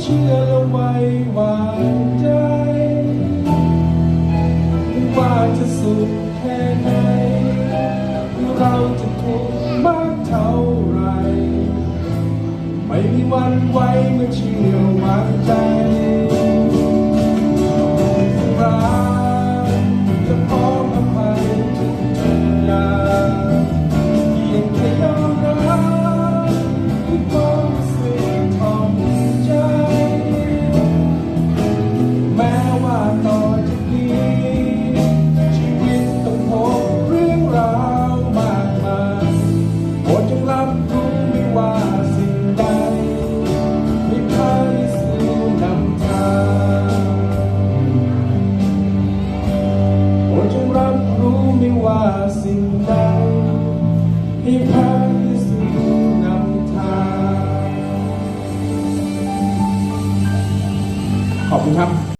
เชื่อและไว้วางใจว่าจะสุขแค่ไหนเราจะทุกข์มากเท่าไร ไม่มีวันไว้เมื่อเชี่อวัง thăm